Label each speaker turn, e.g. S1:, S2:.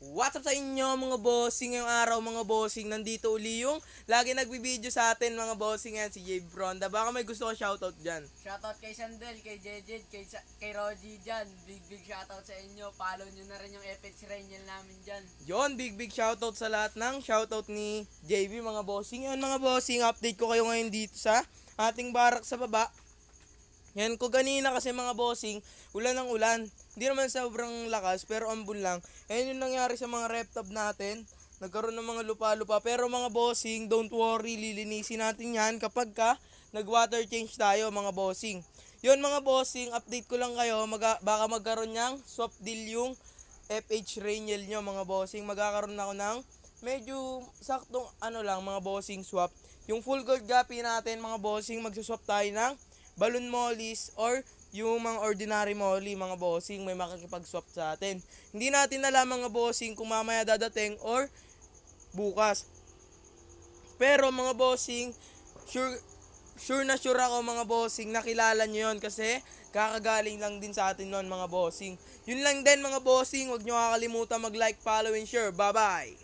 S1: What's up sa inyo mga bossing ngayong araw mga bossing Nandito uli yung lagi nagbibideo sa atin mga bossing yan si Jay Bronda Baka may gusto ko shoutout dyan
S2: Shoutout kay Sandel, kay Jejed, kay, Sa- kay Rogie dyan. Big big shoutout sa inyo. Follow nyo na rin yung FX Rangel namin dyan.
S1: Yon, big big shoutout sa lahat ng shoutout ni JB mga bossing Yan mga bossing, update ko kayo ngayon dito sa ating barak sa baba Yan ko ganina kasi mga bossing, ulan ng ulan. Hindi naman sobrang lakas pero ambon lang. Ayan yung nangyari sa mga rep natin. Nagkaroon ng mga lupa-lupa. Pero mga bossing, don't worry, lilinisin natin yan kapag ka nag-water change tayo mga bossing. Yun mga bossing, update ko lang kayo, maga, baka magkaroon niyang soft deal yung FH Rainiel nyo mga bossing. Magkakaroon ako ng medyo saktong ano lang mga bossing swap. Yung full gold gapi natin mga bossing, magsuswap tayo ng balloon mollies or yung mga ordinary molly mga bossing may makakipag-swap sa atin. Hindi natin alam mga bossing kung mamaya dadating or bukas. Pero mga bossing, sure sure na sure ako mga bossing nakilala nyo yun kasi kakagaling lang din sa atin noon mga bossing. Yun lang din mga bossing, huwag nyo kakalimutan mag-like, follow, and share. Bye-bye!